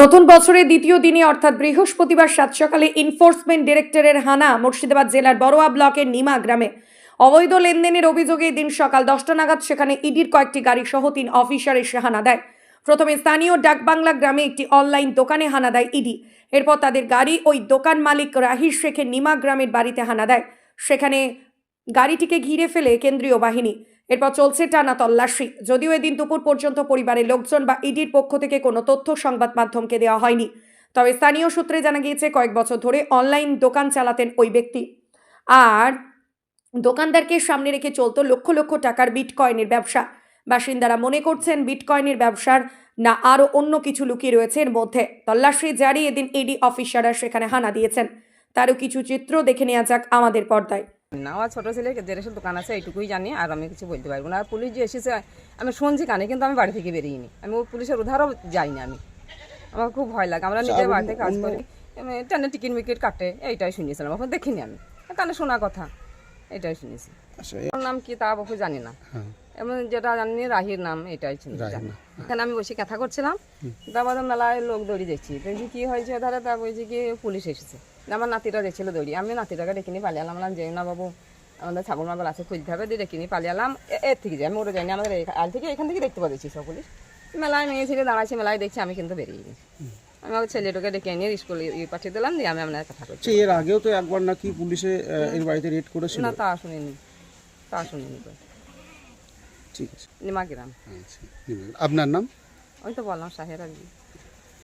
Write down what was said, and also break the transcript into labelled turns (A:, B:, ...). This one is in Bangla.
A: নতুন বছরের দ্বিতীয় দিনে অর্থাৎ বৃহস্পতিবার সাত সকালে এনফোর্সমেন্ট ডিরেক্টরের হানা মুর্শিদাবাদ জেলার বড়োয়া ব্লকের নিমা গ্রামে। অবৈধ লেনদেনের অভিযোগে দিন সকাল দশটা নাগাদ সেখানে ইডির কয়েকটি গাড়ি সহ তিন অফিসার এসে হানা দেয়। প্রথমে স্থানীয় ডাকবাংলা গ্রামে একটি অনলাইন দোকানে হানা দেয় ইডি। এরপর তাদের গাড়ি ওই দোকান মালিক রাহির শেখের নিমা গ্রামের বাড়িতে হানা দেয়। সেখানে গাড়িটিকে ঘিরে ফেলে কেন্দ্রীয় বাহিনী। এরপর চলছে টানা তল্লাশি। যদিও এদিন দুপুর পর্যন্ত পরিবারের লোকজন বা ইডির পক্ষ থেকে কোনো তথ্য সংবাদ মাধ্যমকে দেওয়া হয়নি। তবে স্থানীয় সূত্রে জানা গিয়েছে, কয়েক বছর ধরে অনলাইন দোকান চালাতেন ওই ব্যক্তি। আর দোকানদারকে সামনে রেখে চলতো লক্ষ লক্ষ টাকার বিটকয়েনের ব্যবসা। বাসিন্দারা মনে করছেন, বিটকয়েনের ব্যবসার না আরও অন্য কিছু লুকিয়ে রয়েছে এর মধ্যে। তল্লাশি জারি এদিন ইডি অফিসাররা সেখানে হানা দিয়েছেন। তারও কিছু চিত্র দেখে নেওয়া যাক আমাদের পর্দায়।
B: না আমার ছোটো ছেলে দেড়শো দোকান আছে এইটুকুই জানি আর আমি কিছু বলতে পারব না। আর পুলিশ যে এসেছে আমি শুনছি কানে কিন্তু আমি বাড়ি থেকে বেরিয়েনি আমি ওই পুলিশের উধারও যাইনি আমি। আমার খুব ভয় লাগে। আমরা নিজের বাড়িতে কাজ করি। টিকিট মিকিট কাটে এইটাই শুনিয়েছিলাম দেখিনি আমি। কানে শোনা কথা এটাই শুনেছি।
C: আচ্ছা
B: ওর নাম কি তা বাবু জানি না। এমন যেটা জানি রাহির নাম এটাই শুনি জানি এখানে আমি বসে কথা করছিলাম। তারপর মেলায় লোক দৌড়ি দেখছি। দেখছি কি হয়েছে ধরে তা বলছি কি পুলিশ এসেছে। আমার নাতিটা দেখছিল দৌড়ি আমি নাতিটাকে ডেকে নিয়ে পালিয়ে আলাম যে না বাবু আমাদের ছাগল মাগল আছে খুঁজতে হবে দিয়ে ডেকে নিয়ে পালিয়ে আলাম এর থেকে যাই আমি ওরা যাইনি আমাদের আজ থেকে এখান থেকে দেখতে পাচ্ছি পুলিশ। মেলায় মেয়ে ছেলে দাঁড়াচ্ছে মেলায় দেখছি আমি কিন্তু বেরিয়ে গেছি। আমি আমার ছেলেটাকে ডেকে নিয়ে স্কুলে পাঠিয়ে দিলাম দিয়ে আমি আপনার কথা করছি
C: আচ্ছা এর আগেও তো একবার নাকি পুলিশে এর বাড়িতে রেড করেছিল?
B: না তা শুনিনি। তা শুনিনি
C: ঠিক আছে।
B: নিমা গ্রাম।
C: আচ্ছা আপনার নাম?
B: ওই তো বললাম শাহের আলী।